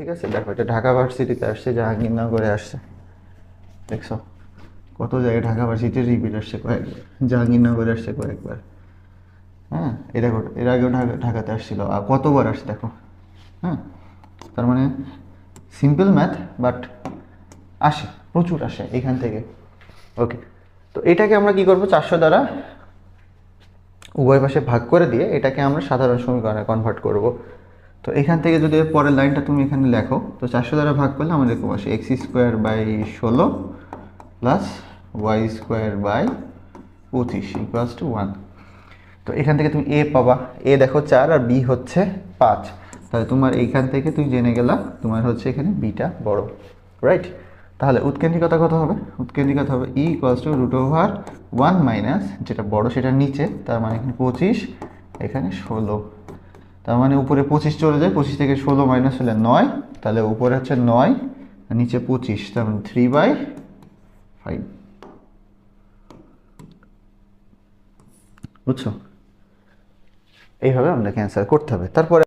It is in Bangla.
ঠিক আছে? দেখো, এটা ঢাকা ভার্সিটিতে আসছে, জাহাঙ্গীরনগরে আসছে। দেখছ? কত জায়গায় ঢাকা ভার্সিটির রিপিট আসছে কয়েকবার। জাহাঙ্গীরনগরে আসছে কয়েকবার। হ্যাঁ এটা এর আগেও ঢাকা, ঢাকাতে আসছিল। আর কতবার আসছে দেখো। হ্যাঁ তার মানে সিম্পল ম্যাথ বাট আসে, প্রচুর আসে এখান থেকে। ওকে তো এটাকে আমরা কি করব? চারশো দ্বারা উভয় পাশে ভাগ করে দিয়ে এটাকে আমরা সাধারণ সমীকরণে কনভার্ট করব। তো এখান থেকে যদি পরের লাইনটা তুমি এখানে লেখো, তো চারশো দ্বারা ভাগ করলে আমাদের এরকম আসে এক্স স্কোয়ার বাই ষোলো প্লাস ওয়াই স্কোয়ার বাই পঁচিশ ইকুয়ালস টু ওয়ান তো এখান থেকে তুমি এ পাবা। এ দেখো চার আর বি হচ্ছে পাঁচ। তাহলে তোমার এইখান থেকে তুমি জেনে গেলা, তোমার হচ্ছে এখানে বিটা বড়। রাইট তাহলে উৎকেন্দ্রিকতা কত হবে? উৎকেন্দ্রিকতা হবে E equals to root over one minus যেটা বড় সেটা নিচে, তার মানে এখানে পঁচিশ, এখানে ষোলো। তার মানে উপরে পঁচিশ চলে যায়, পঁচিশ থেকে ষোলো মাইনাস হলে নয়, তাহলে উপরে হচ্ছে নয় নিচে পঁচিশ, তার মানে থ্রি বাই ফাইভ বুঝছ? এইভাবে আমাদেরকে অ্যান্সার করতে হবে। তারপরে